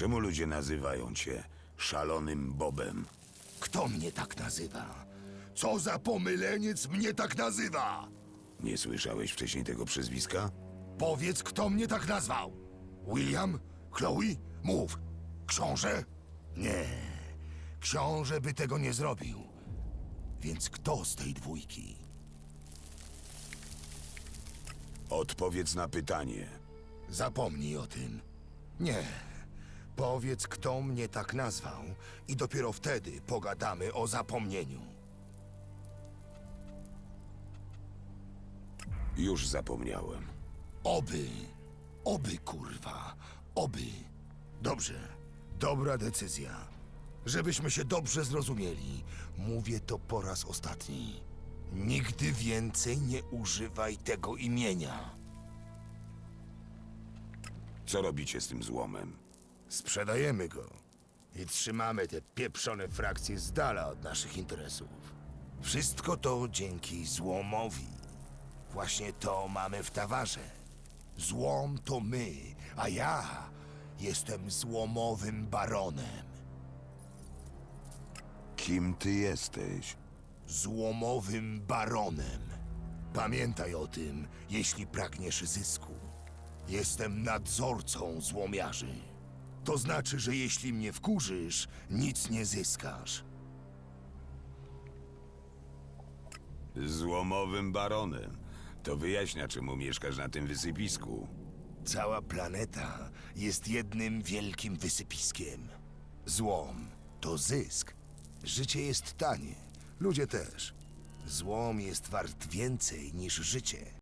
Czemu ludzie nazywają cię szalonym Bobem? Kto mnie tak nazywa? Co za pomyleniec mnie tak nazywa? Nie słyszałeś wcześniej tego przezwiska? Powiedz, kto mnie tak nazwał? William? Chloe? Mów. Książę? Nie. Książę by tego nie zrobił. Więc kto z tej dwójki? Odpowiedz na pytanie. Zapomnij o tym. Nie. Powiedz, kto mnie tak nazwał i dopiero wtedy pogadamy o zapomnieniu. Już zapomniałem. Oby. Oby, kurwa. Oby. Dobrze. Dobra decyzja. Żebyśmy się dobrze zrozumieli, mówię to po raz ostatni. Nigdy więcej nie używaj tego imienia. Co robicie z tym złomem? Sprzedajemy go i trzymamy te pieprzone frakcje z dala od naszych interesów. Wszystko to dzięki złomowi. Właśnie to mamy w tawarze. Złom to my, a ja jestem złomowym baronem. Kim ty jesteś? Złomowym baronem. Pamiętaj o tym, jeśli pragniesz zysku. Jestem nadzorcą złomiarzy. To znaczy, że jeśli mnie wkurzysz, nic nie zyskasz. Złomowym baronem. To wyjaśnia, czemu mieszkasz na tym wysypisku. Cała planeta jest jednym wielkim wysypiskiem. Złom to zysk. Życie jest tanie, ludzie też. Złom jest wart więcej niż życie.